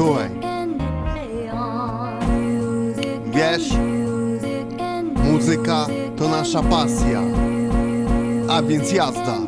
Słuchaj. Wiesz, muzyka to nasza pasja, a więc jazda.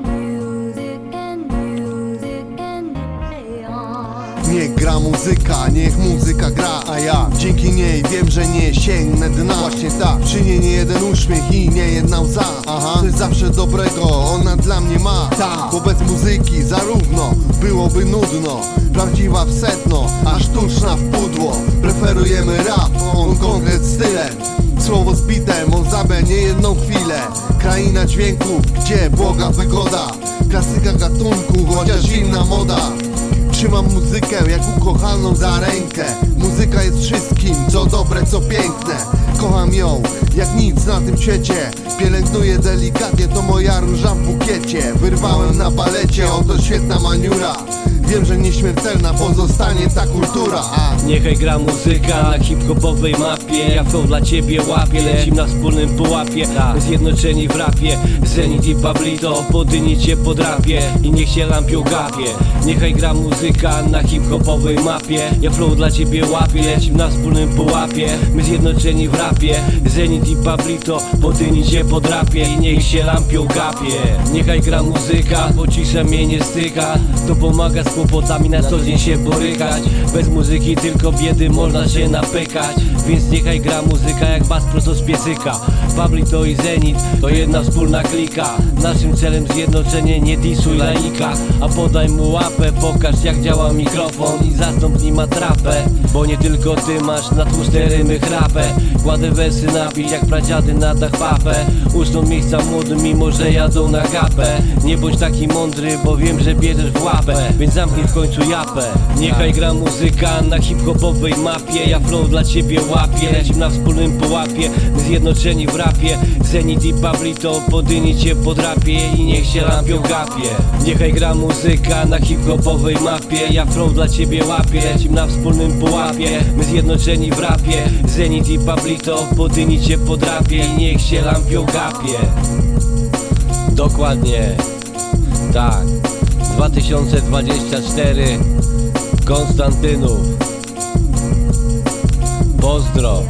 Niech gra muzyka, niech muzyka gra, a ja dzięki niej wiem, że nie sięgnę dna. Właśnie tak, przy niej nie jeden uśmiech i nie jedna łza. Aha, coś zawsze dobrego ona dla mnie ma? Tak, bo bez muzyki zarówno byłoby nudno. Prawdziwa w sedno, a sztuczna w pudło. Preferujemy rap, on konkret stylem. Słowo zbite, Mozabę nie jedną chwilę. Kraina dźwięków, gdzie błoga wygoda. Klasyka gatunku, chociaż inna moda Trzymam muzykę jak ukochaną za rękę. Muzyka jest wszystkim, co dobre, co piękne Kocham ją jak nic na tym świecie. Pielęgnuję delikatnie, to moja róża w bukiecie. Wyrwałem na palecie, oto świetna maniura. Wiem, że nieśmiertelna pozostanie ta kultura. A Niechaj gra muzyka na hip-hopowej mapie. Ja flow dla ciebie łapię, lecim na wspólnym pułapie. Zjednoczeni w rapie, Zenit i Pablito Podyni cię podrapie i niech się lampią gapie Niechaj gra muzyka na hip-hopowej mapie. Ja flow dla ciebie łapię, lecim na wspólnym pułapie. My zjednoczeni w rapie, Zenit i Pablito Podyni cię podrapie. I niech się lampią gapie. Niechaj gra muzyka, bo cisza mnie nie styka. To pomaga z kłopotami na co dzień się borykać. Bez muzyki tylko biedy można się napykać. Więc niechaj gra muzyka jak bas prosto z piecyka Pablito i Zenit to jedna wspólna klika. Naszym celem zjednoczenie nie disuj laika. A podaj mu łapę, pokaż jak działa mikrofon I zastąp nim Bo nie tylko ty masz na tłuste rymy chrapę Kładę wersy napić jak pradziady na dach papę Uczną miejsca młodym mimo że jadą na gapę. Nie bądź taki mądry, bo wiem, że bierzesz w łapę. Więc zamknij w końcu japę. Niechaj gra muzyka na hip-hopowej mapie. Ja flow dla ciebie łapię Lecim na wspólnym połapie zjednoczeni w rapie. Zenit i Pablito Podyni cię podrapie I niech się lampią gapie. Niechaj gra muzyka na hip-hopowej mapie. Ja flow dla ciebie łapię Lecim na wspólnym połapie My zjednoczeni w rapie. Zenit i Pablito Podyni cię podrapie I niech się lampią gapie. Dokładnie. Tak. 2024 Konstantynów Pozdro